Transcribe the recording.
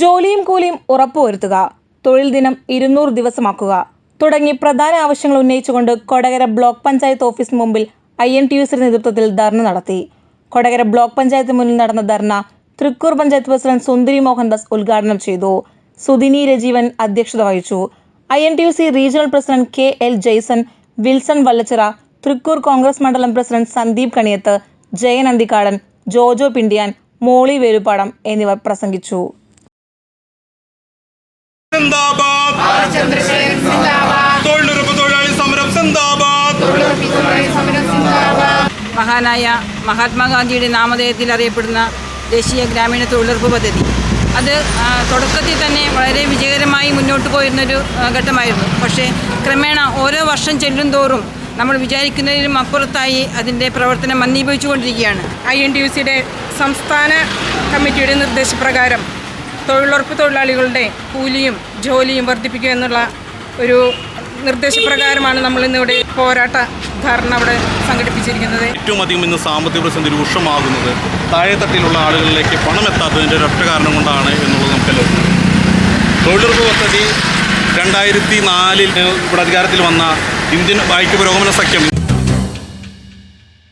ജോലിയും കൂലിയും ഉറപ്പുവരുത്തുക. തൊഴിൽ ദിനം ഇരുന്നൂറ് ദിവസമാക്കുക. തുടങ്ങി പ്രധാന ആവശ്യങ്ങൾ ഉന്നയിച്ചുകൊണ്ട് കൊടകര ബ്ലോക്ക് പഞ്ചായത്ത് ഓഫീസിന് മുമ്പിൽ ഐ എൻ ടി യു സിയുടെ നേതൃത്വത്തിൽ ധർണ നടത്തി. കൊടകര ബ്ലോക്ക് പഞ്ചായത്ത് മുന്നിൽ നടന്ന ധർണ തൃക്കൂർ പഞ്ചായത്ത് പ്രസിഡന്റ് സുന്ദരി മോഹൻദാസ് ഉദ്ഘാടനം ചെയ്തു. സുദിനി രജീവൻ അധ്യക്ഷത വഹിച്ചു. I N T U C regional president K L Jaison Wilson Vallachira Thrikkur Congress മണ്ഡലം പ്രസിഡന്റ് സന്ദീപ് കണിയത്ത് ജയൻ അന്തിക്കാടൻ ജോജോ പിണ്ടിയാൻ മോളി വേലുപാടം എന്നിവർ പ്രസംഗിച്ചു. സിന്ദാബാദ്. തൊഴിലുറപ്പ് തൊഴിലാളി സമരം സിന്ദാബാദ്. മഹാനായ മഹാത്മാഗാന്ധിയുടെ നാമധേയത്തിൽ അറിയപ്പെടുന്ന ദേശീയ ഗ്രാമീണ തൊഴിലുറപ്പ് പദ്ധതി. അത് തുടക്കത്തിൽ തന്നെ വളരെ വിജയകരമായി മുന്നോട്ട് പോയിരുന്നൊരു ഘട്ടമായിരുന്നു. പക്ഷേ ക്രമേണ ഓരോ വർഷം ചെല്ലും തോറും നമ്മൾ വിചാരിക്കുന്നതിനും അപ്പുറത്തായി അതിന്റെ പ്രവർത്തനം മന്ദീപിച്ചുകൊണ്ടിരിക്കുകയാണ് ഐ എൻ ടി യു സിയുടെ സംസ്ഥാന കമ്മിറ്റിയുടെ നിർദ്ദേശപ്രകാരം തൊഴിലുറപ്പ് തൊഴിലാളികളുടെ കൂലിയും ജോലിയും വർദ്ധിപ്പിക്കുക എന്നുള്ള ഒരു നിർദ്ദേശപ്രകാരമാണ് നമ്മൾ ഇന്നിവിടെ പോരാട്ട ധാരണ അവിടെ സംഘടിപ്പിച്ചിരിക്കുന്നത്. ഏറ്റവും അധികം ഇന്ന് സാമ്പത്തിക പ്രതിസന്ധി രൂക്ഷമാകുന്നത് താഴെത്തട്ടിലുള്ള ആളുകളിലേക്ക് പണം എത്താത്തതിന്റെ ഒരൊറ്റ കാരണം കൊണ്ടാണ് എന്നുള്ളത് നമുക്ക് തൊഴിലുറപ്പ് പദ്ധതി രണ്ടായിരത്തി നാലിൽ ഇവിടെ അധികാരത്തിൽ വന്ന ഇന്ത്യൻ ഐക്യ പുരോഗമന സഖ്യം